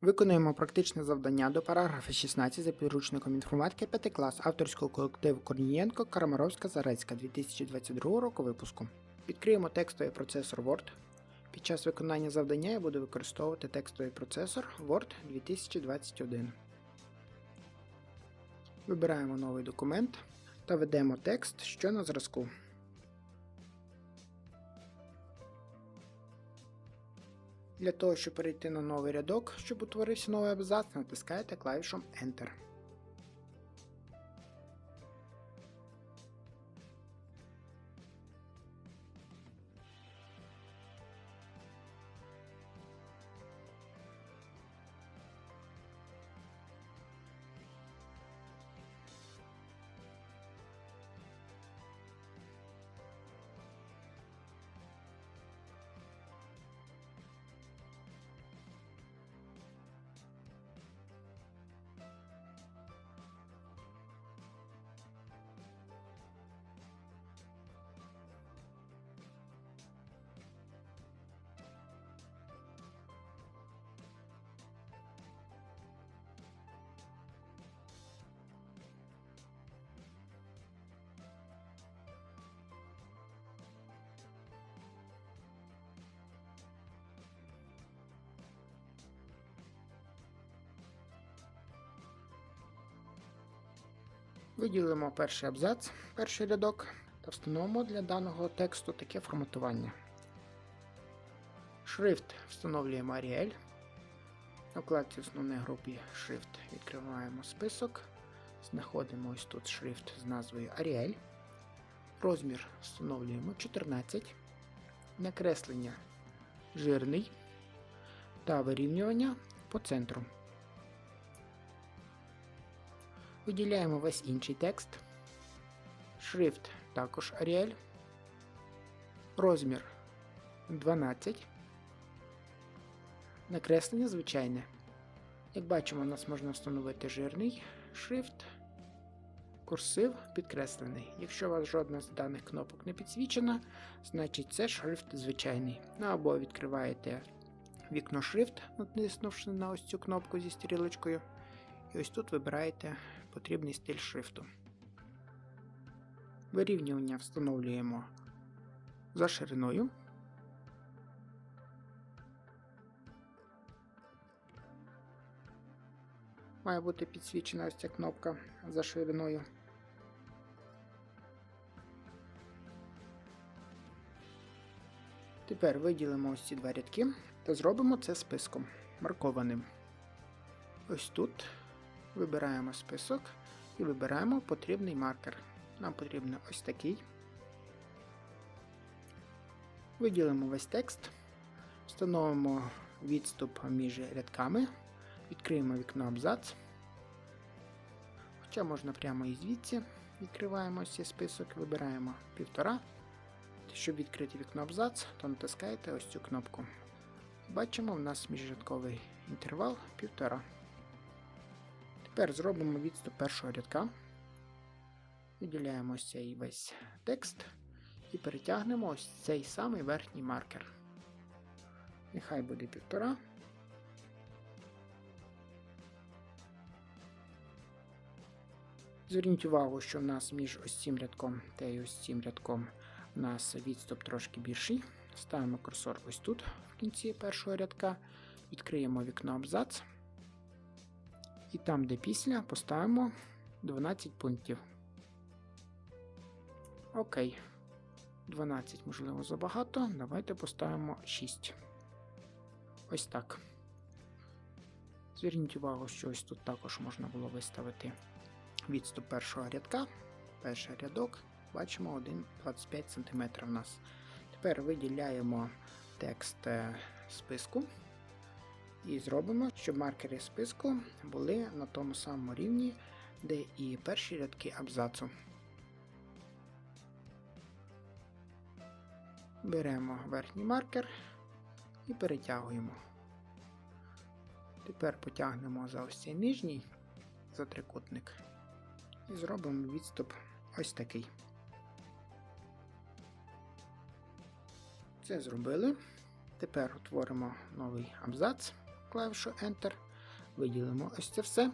Виконуємо практичне завдання до параграфа 16 за підручником інформатики 5 клас авторського колективу Корнієнко Карамаровська Зарецька 2022 року випуску. Відкриємо текстовий процесор Word. Під час виконання завдання я буду використовувати текстовий процесор Word 2021. Вибираємо новий документ та ведемо текст, що на зразку. Для того, щоб перейти на новий рядок, щоб утворився новий абзац, натискаєте клавішом Enter. Виділимо перший абзац, перший рядок та встановимо для даного тексту таке форматування. Шрифт встановлюємо Arial. На вкладці основної групі Шрифт відкриваємо список. Знаходимо ось тут шрифт з назвою Arial. Розмір встановлюємо 14. Накреслення жирний та вирівнювання по центру. Виділяємо весь інший текст. Шрифт також Arial. Розмір 12. Накреслення звичайне. Як бачимо, у нас можна встановити жирний шрифт, курсив підкреслений. Якщо у вас жодна з даних кнопок не підсвічена, значить це шрифт звичайний. Ну або відкриваєте вікно шрифт, натиснувши на ось цю кнопку зі стрілочкою. І ось тут вибираєте потрібний стиль шрифту. Вирівнювання встановлюємо за шириною. Має бути підсвічена ось ця кнопка за шириною. Тепер виділимо ось ці два рядки та зробимо це списком маркованим. Ось тут вибираємо список і вибираємо потрібний маркер. Нам потрібен ось такий. Виділимо весь текст, встановимо відступ між рядками, відкриємо вікно абзац. Хоча можна прямо і звідси відкриваємо цей список, вибираємо півтора. Щоб відкрити вікно абзац, то натискаєте ось цю кнопку. Бачимо, в нас міжрядковий інтервал півтора. Тепер зробимо відступ першого рядка. Виділяємо ось цей весь текст і перетягнемо ось цей самий верхній маркер. Нехай буде півтора. Зверніть увагу, що в нас між ось цим рядком та й ось цим рядком у нас відступ трошки більший. Ставимо курсор ось тут, в кінці першого рядка, відкриємо вікно абзац. І там, де після, поставимо 12 пунктів. Окей. 12, можливо, забагато. Давайте поставимо 6. Ось так. Зверніть увагу, що ось тут також можна було виставити відступ першого рядка. Перший рядок. Бачимо 1,25 см в нас. Тепер виділяємо текст е, списку. І зробимо, щоб маркери списку були на тому самому рівні, де і перші рядки абзацу. Беремо верхній маркер і перетягуємо. Тепер потягнемо за ось цей нижній за трикутник і зробимо відступ ось такий. Це зробили. Тепер утворимо новий абзац клавішу Enter Виділимо ось це все.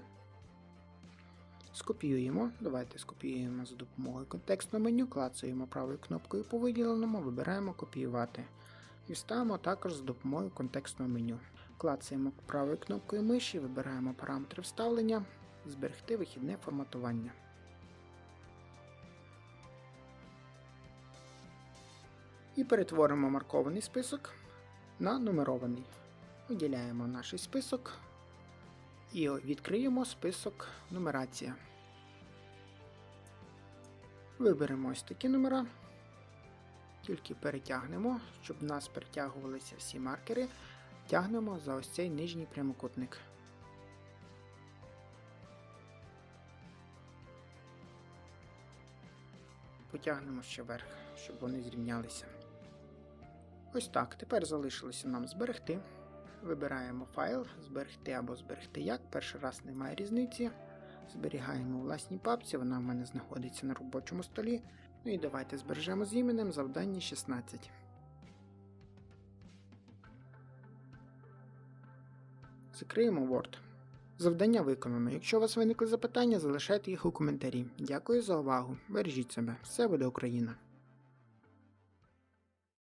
Скопіюємо. Давайте скопіюємо за допомогою контекстного меню, клацаємо правою кнопкою по виділеному, вибираємо копіювати. І вставимо також за допомогою контекстного меню. Клацаємо правою кнопкою миші, вибираємо параметри вставлення, зберегти вихідне форматування. І перетворимо маркований список на нумерований. Виділяємо наш список і відкриємо список нумерація. Виберемо ось такі номера, тільки перетягнемо, щоб в нас перетягувалися всі маркери. Тягнемо за ось цей нижній прямокутник. Потягнемо ще вверх, щоб вони зрівнялися. Ось так. Тепер залишилося нам зберегти. Вибираємо файл, зберегти або зберегти як. Перший раз немає різниці. Зберігаємо у власній папці, вона в мене знаходиться на робочому столі. Ну і давайте збережемо з іменем завдання 16. Закриємо Word. Завдання виконано. Якщо у вас виникли запитання, залишайте їх у коментарі. Дякую за увагу. Бережіть себе. Все буде Україна!